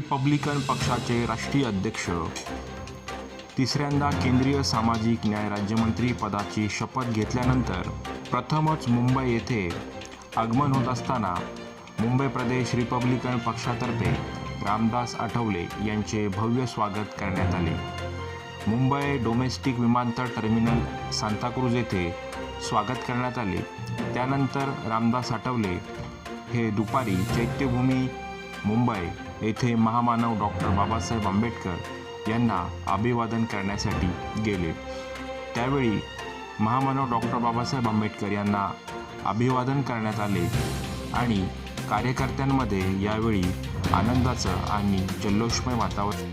Republican पक्षाचे राष्ट्रीय अध्यक्ष. तिसऱ्यांदा केंद्रीय सामाजिक न्याय राज्यमंत्री पदाची शपथ घेतल्यानंतर प्रथमच मुंबई येथे आगमन होत असताना मुंबई प्रदेश रिपब्लिकन पक्षातर्फे रामदास आठवले यांचे भव्य स्वागत करण्यात आले. मुंबई डोमेस्टिक विमानतळ टर्मिनल सांताक्रूज येथे स्वागत करण्यात आले. त्यानंतर रामदास आठवले हे दुपारी चैत्यभूमी मुंबई येथे महामानव डॉक्टर बाबासाहेब आंबेडकर यांना अभिवादन करण्यासाठी गेले. त्यावेळी महामानव डॉक्टर बाबासाहेब आंबेडकर यांना अभिवादन करण्यात आले आणि कार्यकर्त्यांमध्ये यावेळी आनंदाचं आणि जल्लोषमय वातावरण